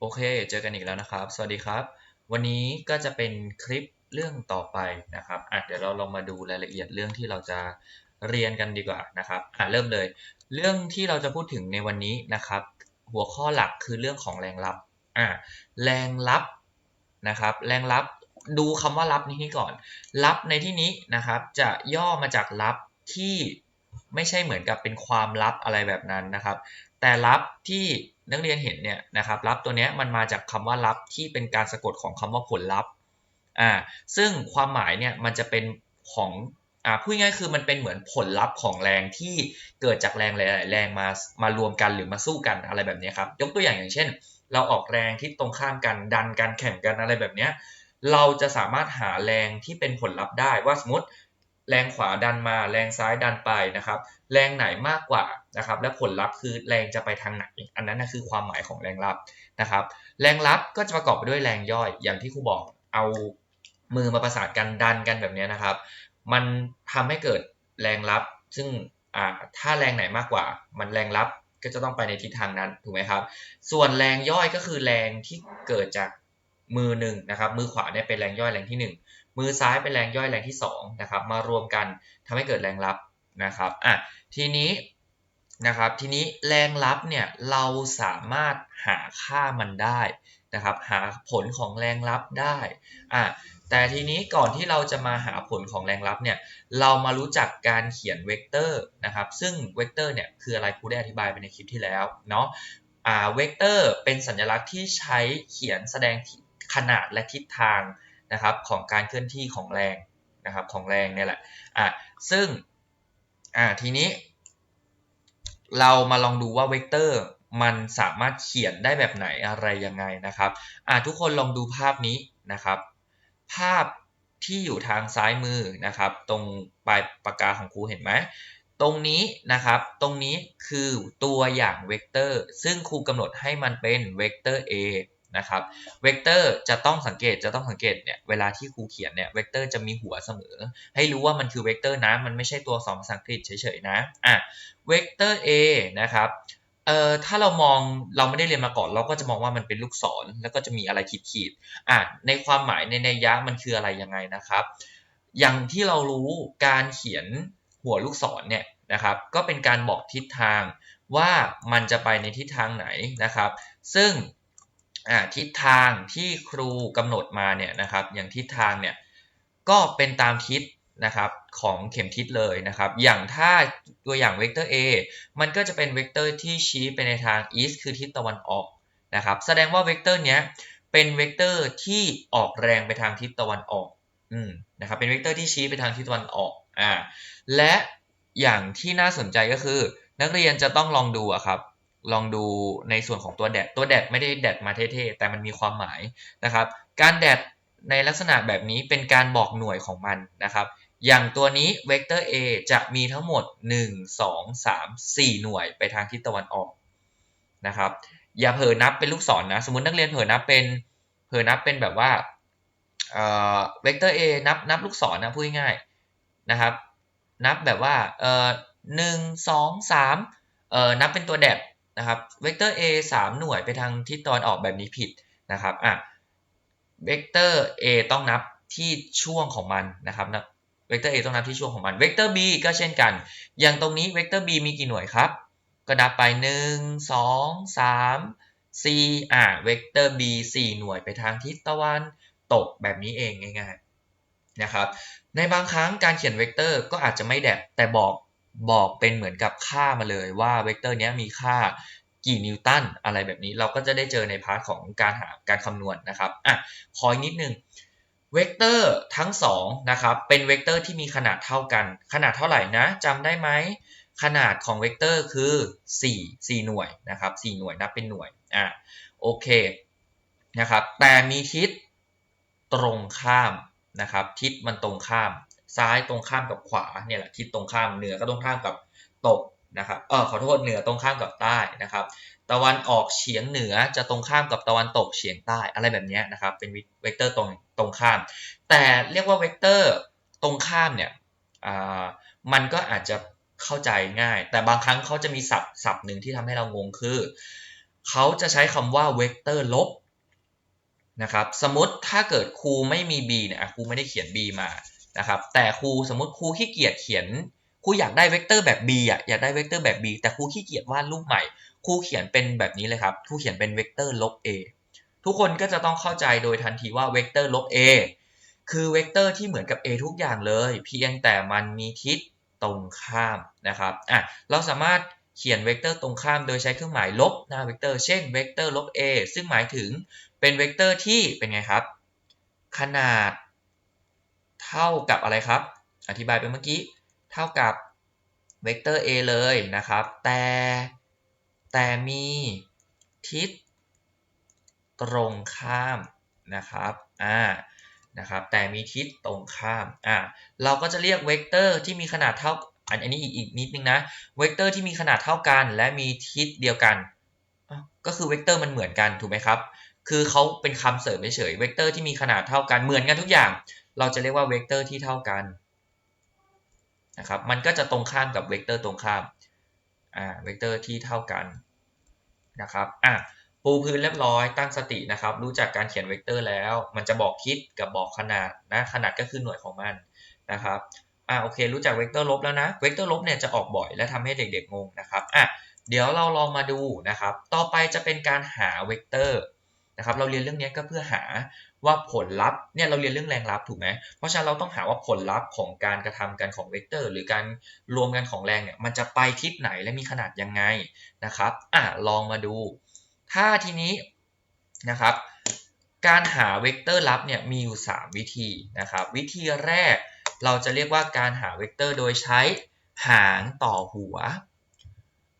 โอเค เจอกันอีกแล้วนะครับ สวัสดีครับ วันนี้ก็จะเป็นคลิปเรื่องต่อไปนะครับอะเดี๋ยวเราลองมาดูรายละเอียดเรื่องที่เราจะเรียนกันดีกว่านะครับอะเริ่มเลย เรื่องที่เราจะพูดถึงในวันนี้นะครับ หัวข้อหลักคือเรื่องของแรงลับอะแรงลับนะครับ แรงลับดูคำว่าลับนี้ก่อนลับในที่นี้นะครับ จะย่อมาจากลับที่ไม่ใช่เหมือนกับเป็นความลับอะไรแบบนั้นนะครับ แต่ลับที่ นักเรียนเห็นเนี่ยนะครับลับตัวเนี้ยมันมาจากคำว่าลับที่เป็นการสะกดของคำว่าผลลัพธ์อ่าซึ่งความหมายเนี่ยมันจะเป็นของอ่าพูดง่ายคือมันเป็นเหมือนผลลัพธ์ของแรงที่เกิดจากแรงหลายๆแรงมามารวมกันหรือมาสู้กันอะไรแบบนี้ครับยกตัวอย่างอย่างเช่น เราออกแรงที่ตรงข้ามกันดันกันแข่งกันอะไรแบบเนี้ยเราจะสามารถหาแรงที่เป็นผลลัพธ์ได้ว่าสมมติ แรงขวาดันมาแรงซ้ายดันไปนะครับ แรงไหนมากกว่านะครับ และผลลัพธ์คือแรงจะไปทางไหน อันนั้นนะคือความหมายของแรงลับนะครับ แรงลับก็จะประกอบไปด้วยแรงย่อยอย่างที่ครูบอกเอามือมาประสานกันดันกันแบบนี้นะครับ มันทำให้เกิดแรงลับ ซึ่งถ้าแรงไหนมากกว่า มันแรงลับก็จะต้องไปในทิศทางนั้นถูกไหมครับ ส่วนแรงย่อยก็คือแรงที่เกิดจากมือหนึ่งนะครับ มือขวาเนี่ยเป็นแรงย่อยแรงที่ 1 มือซ้ายเป็นแรงย่อยแรงที่2นะครับมารวมกันทำให้เกิดแรงลับนะครับอะทีนี้นะครับทีนี้แรงลับเนี่ยเราสามารถหาค่ามันได้นะครับหาผลของแรงลับได้อะแต่ทีนี้ก่อนที่เราจะมาหาผลของแรงลับเนี่ยเรามารู้จักการเขียนเวกเตอร์นะครับซึ่งเวกเตอร์เนี่ยคืออะไรครูได้อธิบายไปในคลิปที่แล้วเนาะอ่าเวกเตอร์เป็นสัญลักษณ์ที่ใช้เขียนแสดงขนาดและทิศทาง นะครับของการเคลื่อนที่ของแรงนะครับของแรงเนี่ยแหละอะซึ่งอ่าทีนี้เรามาลองดูว่าเวกเตอร์มันสามารถเขียนได้แบบไหนอะไรยังไงนะครับอะทุกคนลองดูภาพนี้นะครับ ภาพที่อยู่ทางซ้ายมือนะครับ ตรงปลายปากกาของครูเห็นไหมตรงนี้นะครับ ตรงนี้คือตัวอย่างเวกเตอร์ ซึ่งครูกำหนดให้มันเป็นเวกเตอร์ a นะครับ เวกเตอร์จะต้องสังเกตจะต้องสังเกตเนี่ยเวลาที่ครูเขียนเนี่ยเวกเตอร์จะมีหัวเสมอ ให้รู้ว่ามันคือเวกเตอร์นะมันไม่ใช่ตัวสองภาษาอังกฤษเฉยๆนะอะเวกเตอร์ a นะครับเอ่อถ้าเรามองเราไม่ได้เรียนมาก่อน เราก็จะมองว่ามันเป็นลูกศรแล้วก็จะมีอะไรขีดๆอะในความหมายในนัยยะมันคืออะไรยังไงนะครับ อย่างที่เรารู้การเขียนหัวลูกศรเนี่ยนะครับก็เป็นการบอกทิศทางว่ามันจะไปในทิศทางไหนนะครับ ซึ่ง ทิศทางที่ครูกำหนดมาเนี่ยนะครับ อย่างทิศทางเนี่ยก็เป็นตามทิศนะครับของเข็มทิศเลยนะครับ อย่างถ้าตัวอย่างเวกเตอร์ a มันก็จะเป็นเวกเตอร์ที่ชี้ไปในทาง east คือทิศตะวันออกนะครับ แสดงว่าเวกเตอร์เนี้ยเป็นเวกเตอร์ที่ออกแรงไปทางทิศตะวันออกอืมนะครับเป็นเวกเตอร์ที่ชี้ไปทางทิศตะวันออกอ่าและอย่างที่น่าสนใจก็คือ นักเรียนจะต้องลองดูอะครับ ลองดูในส่วนของตัวแดดตัวแดดไม่ได้แดดมาเท่ๆ แต่มันมีความหมายนะครับ การแดดในลักษณะแบบนี้เป็นการบอกหน่วยของมันนะครับ อย่างตัวนี้เวกเตอร์ a จะมีทั้งหมด 1 2 3 4 หน่วยไปทางทิศตะวันออกนะครับ อย่าเผลอนับเป็นลูกศรนนะ สมมตินักเรียนเผลอนับเป็นเผลอนับเป็นแบบว่าเวกเตอร์ a นับนับลูกศรนะพูดง่ายนะครับ นับแบบว่าเอ่อหนึ่งสองสามเอ่อนับเป็นตัวแดด นะครับเวกเตอร์ a 3 หน่วยไปทางทิศตะวันออกแบบนี้ผิดนะครับอะเวกเตอร์ a ต้องนับที่ช่วงของมันนะครับนะเวกเตอร์ a ต้องนับที่ช่วงของมันเวกเตอร์ b ก็เช่นกัน อย่างตรงนี้เวกเตอร์ b มีกี่หน่วยครับ ก็นับไป 1 2 3 4อะเวกเตอร์ b 4 หน่วยไปทางทิศตะวันตกแบบนี้เองง่ายๆนะครับในบางครั้งการเขียนเวกเตอร์ก็อาจจะไม่แดดแต่บอก บอกเป็นเหมือนกับค่ามาเลยว่าเวกเตอร์นี้มีค่ากี่นิวตันอะไรแบบนี้เราก็จะได้เจอในพาร์ทของการหาการคำนวณนนะครับอะขออีกนิดนึงเวกเตอร์ทั้ง2นะครับเป็นเวกเตอร์ที่มีขนาดเท่ากัน ขนาดเท่าไหร่นะจำได้ไหมขนาดของเวกเตอร์คือ 4 4 หน่วยนะครับ4หน่วยนับเป็นหน่วยอะโอเคนะครับแต่มีทิศตรงข้ามนะครับทิศมันตรงข้าม ซ้ายตรงข้ามกับขวาเนี่ยแหละทิศตรงข้ามเหนือก็ตรงข้ามกับตกนะครับเออขอโทษเหนือตรงข้ามกับใต้นะครับ ตะวันออกเฉียงเหนือจะตรงข้ามกับตะวันตกเฉียงใต้อะไรแบบนี้นะครับ เป็นเวกเตอร์ตรงตรงข้าม แต่เรียกว่าเวกเตอร์ตรงข้ามเนี่ยมันก็อาจจะเข้าใจง่าย แต่บางครั้งเขาจะมีศัพท์ศัพท์หนึ่งที่ทำให้เรางงคือ เขาจะใช้คำว่าเวกเตอร์ลบนะครับ สมมติถ้าเกิดครูไม่มี b เนี่ยครูไม่ได้เขียน b มา นะครับแต่ครูสมมติครูขี้เกียจเขียนครูอยากได้เวกเตอร์แบบ b อะอยากได้เวกเตอร์แบบ b แต่ครูขี้เกียจวาดรูปใหม่ครูเขียนเป็นแบบนี้เลยครับครูเขียนเป็นเวกเตอร์ลบ a ทุกคนก็จะต้องเข้าใจโดยทันทีว่าเวกเตอร์ลบ a คือเวกเตอร์ที่เหมือนกับ a ทุกอย่างเลย เพียงแต่มันมีทิศตรงข้ามนะครับอะเราสามารถเขียนเวกเตอร์ตรงข้ามโดยใช้เครื่องหมายลบหน้าเวกเตอร์เช่นเวกเตอร์ลบ a ซึ่งหมายถึงเป็นเวกเตอร์ที่เป็นไงครับ ขนาด เท่ากับอะไรครับ อธิบายไปเมื่อกี้ เท่ากับเวกเตอร์ a เลยนะครับ แต่แต่มีทิศตรงข้ามนะครับ อ่า นะครับ แต่มีทิศตรงข้าม อ่า เราก็จะเรียกเวกเตอร์ที่มีขนาดเท่า อันนี้อีกอีกนิดนึงนะ เวกเตอร์ที่มีขนาดเท่ากัน และมีทิศเดียวกัน ก็คือเวกเตอร์มันเหมือนกันถูกไหมครับ คือเขาเป็นคำเสริมเฉยเวกเตอร์ที่มีขนาดเท่ากัน เหมือนกันทุกอย่าง เราจะเรียกว่าเวกเตอร์ที่เท่ากันนะครับ มันก็จะตรงข้ามกับเวกเตอร์ตรงข้าม อ่า เวกเตอร์ที่เท่ากันนะครับ อะ ปูพื้นเรียบร้อย ตั้งสตินะครับ รู้จักการเขียนเวกเตอร์แล้ว มันจะบอกทิศกับบอกขนาดนะ ขนาดก็คือหน่วยของมันนะครับ อ่าโอเค รู้จักเวกเตอร์ลบแล้วนะ เวกเตอร์ลบเนี่ยจะออกบ่อยและทำให้เด็กๆงงนะครับ อะ เดี๋ยวเราลองมาดูนะครับ ต่อไปจะเป็นการหาเวกเตอร์นะครับ เราเรียนเรื่องนี้ก็เพื่อหา ว่าผลลัพธ์เนี่ยเราเรียนเรื่องแรงลับถูกไหมเพราะฉะนั้นเราต้องหาว่าผลลัพธ์ของการกระทำกันของเวกเตอร์ หรือการรวมกันของแรงเนี่ยมันจะไปทิศไหนและมีขนาดยังไงนะครับอะลองมาดู ถ้าทีนี้นะครับ การหาเวกเตอร์ลับเนี่ยมีอยู่ 3 วิธีนะครับ วิธีแรกเราจะเรียกว่าการหาเวกเตอร์โดยใช้หางต่อหัว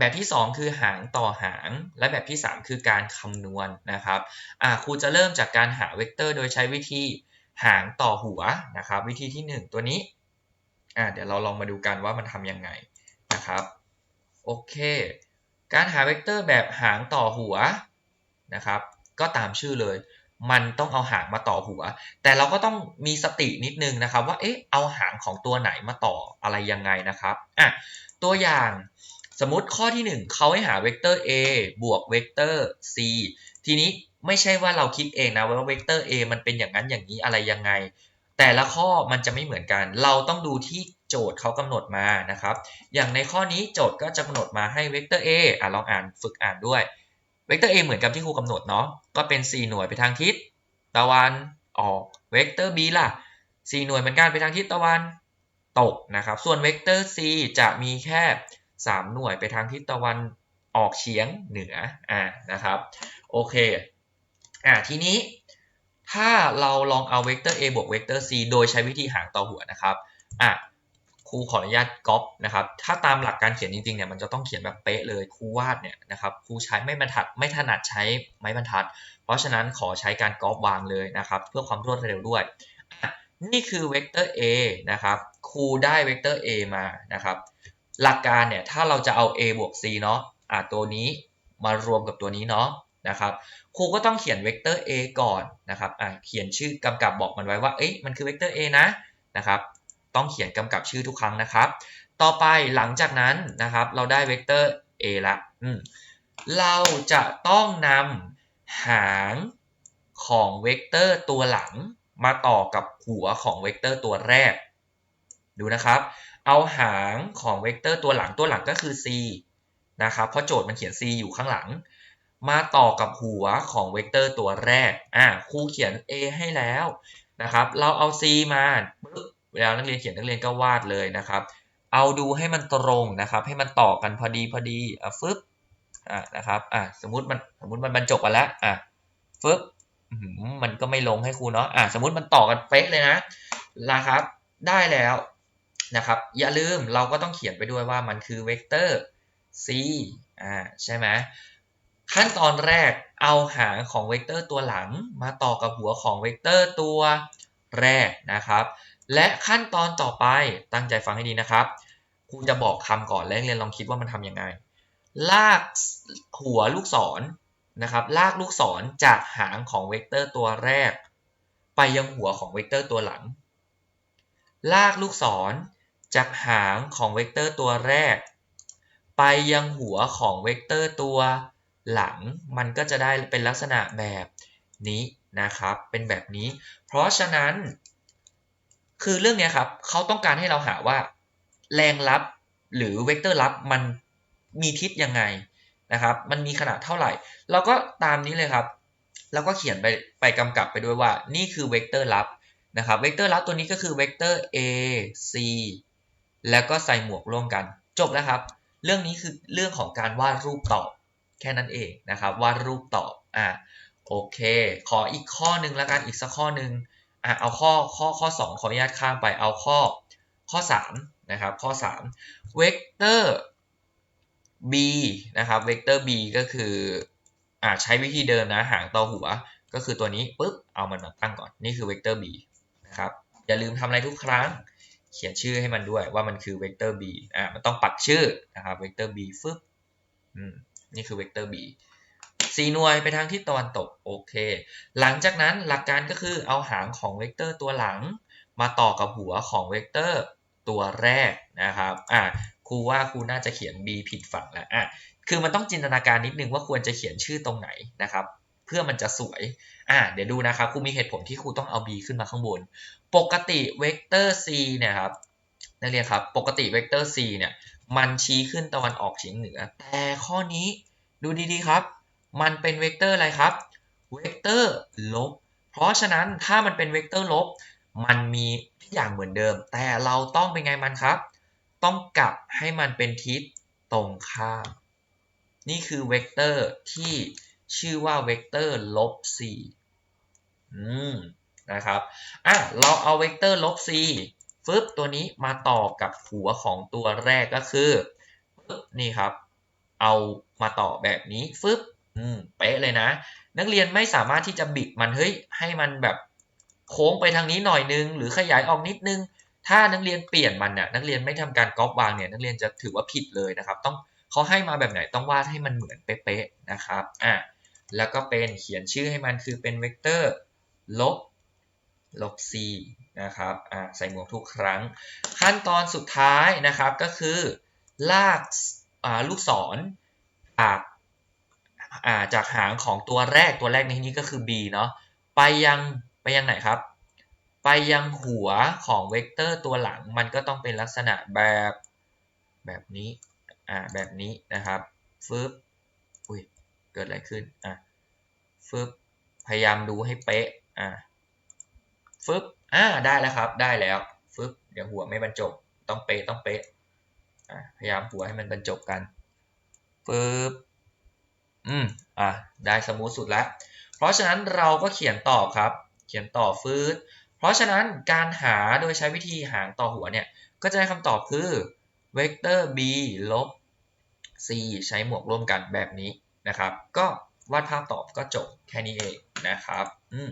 แบบที่ 2 คือหางต่อหาง และแบบที่ 3 คือการคำนวณนนะครับครูจะเริ่มจากการหาเวกเตอร์โดยใช้วิธีหางต่อหัวนะครับ วิธีที่ 1 ตัวนี้เดี๋ยวเราลองมาดูกันว่ามันทำยังไงนะครับโอเค การหาเวกเตอร์แบบหางต่อหัวนะครับก็ตามชื่อเลย มันต้องเอาหางมาต่อหัว แต่เราก็ต้องมีสตินิดนึงนะครับ ว่าเอ๊ะเอาหางของตัวไหนมาต่ออะไรยังไงนะครับอะตัวอย่าง สมมติข้อที่ 1เขาให้หาเวกเตอร์ a บวกเวกเตอร์ c ทีนี้ไม่ใช่ว่าเราคิดเองนะว่าเวกเตอร์ a มันเป็นอย่างนั้นอย่างนี้อะไรยังไง แต่ละข้อมันจะไม่เหมือนกัน เราต้องดูที่โจทย์เขากำหนดมานะครับ อย่างในข้อนี้โจทย์ก็จะกำหนดมาให้เวกเตอร์ a อะลองอ่านฝึกอ่านด้วยเวกเตอร์ a เหมือนกับที่ครูกำหนดเนาะก็เป็น 4 หน่วยไปทางทิศตะวันออกเวกเตอร์ b ล่ะ 4 หน่วยเหมือนกันไปทางทิศตะวันตกนะครับ ส่วนเวกเตอร์ c จะมีแค่ 3 หน่วยไปทางทิศตะวันออกเฉียงเหนืออ่านะครับโอเคอ่าทีนี้ถ้าเราลองเอาเวกเตอร์ a บวกเวกเตอร์ c โดยใช้วิธีหางต่อหัวนะครับอะครูขออนุญาตก๊อปนะครับ ถ้าตามหลักการเขียนจริงๆเนี่ยมันจะต้องเขียนแบบเป๊ะเลยครูวาดเนี่ยนะครับครูใช้ไม่บรรทัดไม่ถนัดใช้ไม้บรรทัด เพราะฉะนั้นขอใช้การก๊อปวางเลยนะครับ เพื่อความรวดเร็วด้วย นี่คือเวกเตอร์ a นะครับครูได้เวกเตอร์ a มานะครับ หลักการเนี่ยถ้าเราจะเอา a บวก c เนาะอะตัวนี้มารวมกับตัวนี้เนาะนะครับครูก็ต้องเขียนเวกเตอร์ a ก่อนนะครับอะเขียนชื่อกำกับบอกมันไว้ว่าเอ๊ะมันคือเวกเตอร์ a นะนะครับต้องเขียนกำกับชื่อทุกครั้งนะครับ ต่อไปหลังจากนั้นนะครับเราได้เวกเตอร์ a ละเราจะต้องนำหางของเวกเตอร์ตัวหลังมาต่อกับหัวของเวกเตอร์ตัวแรก ดูนะครับ เอาหางของเวกเตอร์ตัวหลังตัวหลังก็คือ c นะครับเพราะโจทย์มันเขียน c อยู่ข้างหลัง มาต่อกับหัวของเวกเตอร์ตัวแรกอ่าครูเขียน a ให้แล้วนะครับ เราเอา c มาปึ๊บเวลานักเรียนเขียนนักเรียนก็วาดเลยนะครับ เอาดูให้มันตรงนะครับ ให้มันต่อกันพอดีพอดีอะฟึบอะนะครับอะสมมติมันสมมติมันบรรจบกันแล้วอะฟึบมันก็ไม่ลงให้ครูเนาะอะสมมติมันต่อกันเป๊ะเลยนะนะครับ ได้แล้ว นะครับ อย่าลืมเราก็ต้องเขียนไปด้วยว่ามันคือเวกเตอร์ c อ่าใช่ไหมขั้นตอนแรกเอาหางของเวกเตอร์ตัวหลังมาต่อกับหัวของเวกเตอร์ตัวแรกนะครับ และขั้นตอนต่อไปตั้งใจฟังให้ดีนะครับครูจะบอกคำก่อนแล้วเรียนลองคิดว่ามันทำยังไง ลากหัวลูกศรนะครับ ลากลูกศรจากหางของเวกเตอร์ตัวแรก ไปยังหัวของเวกเตอร์ตัวหลัง ลากลูกศร จากหางของเวกเตอร์ตัวแรก ไปยังหัวของเวกเตอร์ตัวหลังมันก็จะได้เป็นลักษณะแบบนี้นะครับ เป็นแบบนี้ เพราะฉะนั้น คือเรื่องเนี้ยครับเขาต้องการให้เราหาว่า แรงลับหรือเวกเตอร์ลับมันมีทิศยังไงนะครับ มันมีขนาดเท่าไหร่ เราก็ตามนี้เลยครับ แล้วก็เขียนไปไปกำกับไปด้วยว่า นี่คือเวกเตอร์ลับนะครับ เวกเตอร์ลับตัวนี้ก็คือเวกเตอร์ a c แล้วก็ใส่หมวกร่วมกัน จบแล้วครับ เรื่องนี้คือเรื่องของการวาดรูปตอบแค่นั้นเองนะครับวาดรูปตอบอะโอเค ขออีกข้อหนึ่งแล้วกันอีกสักข้อหนึ่งอะเอาข้อข้อข้อ 2 ขออนุญาตข้ามไปเอาข้อข้อ 3 นะครับ ข้อ 3 เวกเตอร์ b นะครับเวกเตอร์ b ก็คืออ่าใช้วิธีเดิมนะหางต่อหัว ก็คือตัวนี้ปุ๊บเอามันมาตั้งก่อนนี่คือเวกเตอร์ b นะครับอย่าลืมทำอะไรทุกครั้ง เขียนชื่อให้มันด้วยว่ามันคือเวกเตอร์ b อ่ามันต้องปักชื่อนะครับเวกเตอร์ b ฟึบอืมนี่คือเวกเตอร์ b สี่หน่วยไปทางทิศตะวันตกโอเค หลังจากนั้นหลักการก็คือเอาหางของเวกเตอร์ตัวหลัง มาต่อกับหัวของเวกเตอร์ตัวแรกนะครับอะครูว่าครูน่าจะเขียน b ผิดฝั่งแล้วอะคือมันต้องจินตนาการนิดนึงว่าควรจะเขียนชื่อตรงไหนนะครับ พื่อมันจะสวย อะเดี๋ยวดูนะครับครูมีเหตุผลที่ครูต้องเอา b ขึ้นมาข้างบน ปกติเวกเตอร์ c เนี่ยครับนักเรียนครับ ปกติเวกเตอร์ c เนี่ยมันชี้ขึ้นตะวันออกเฉียงเหนือ แต่ข้อนี้ดูดีๆครับ มันเป็นเวกเตอร์อะไรครับ เวกเตอร์ลบ เพราะฉะนั้นถ้ามันเป็นเวกเตอร์ลบ มันมีทุกอย่างเหมือนเดิม แต่เราต้องเป็นไงมันครับ ต้องกลับให้มันเป็นทิศตรงข้าม นี่คือเวกเตอร์ที่ ชื่อว่าเวกเตอร์ลบ4อืมนะครับอะเราเอาเวกเตอร์ลบ c ฟึบตัวนี้มาต่อกับหัวของตัวแรกก็คือนี่ครับ เอามาต่อแบบนี้ฟึบอืมเป๊ะเลยนะ นักเรียนไม่สามารถที่จะบิดมันเฮ้ยให้มันแบบโค้งไปทางนี้หน่อยนึง หรือขยายออกนิดนึง ถ้านักเรียนเปลี่ยนมันเนี่ยนักเรียนไม่ทำการก๊อปวางเนี่ยนักเรียนจะถือว่าผิดเลยนะครับ ต้องเขาให้มาแบบไหนต้องวาดให้มันเหมือนเป๊ะๆนะครับอะ แล้วก็เป็นเขียนชื่อให้มันคือเป็นเวกเตอร์ลบลบ c นะครับใส่หมวกทุกครั้ง ขั้นตอนสุดท้ายนะครับก็คือ ลากาลูกศรจากาจากหางของตัวแรกตัวแรกในที่นี้ก็คือ b เนาะไปยังไปยังไหนครับ ไปยังหัวของเวกเตอร์ตัวหลังมันก็ต้องเป็นลักษณะแบบแบบนี้อ่าแบบนี้นะครับฟึบ เกิดอะไรขึ้นอะฟึบพยายามดูให้เป๊ะอ่าฟึบอ่าได้แล้วครับ ได้แล้วฟึบเดี๋ยวหัวไม่บรรจบต้องเป๊ะต้องเป๊ะอ่าพยายามหัวให้มันบรรจบกันฟึบอืมอ่าได้สมูทสุดแล้วเพราะฉะนั้นเราก็เขียนต่อครับ เขียนต่อฟืดเพราะฉะนั้นการหาโดยใช้วิธีหางต่อหัวเนี่ยก็จะได้คำตอบคือเวกเตอร์ b ลบ c ใช้หมวกร่วมกันแบบนี้ นะครับ ก็วาดภาพตอบก็จบแค่นี้เองนะครับ อืม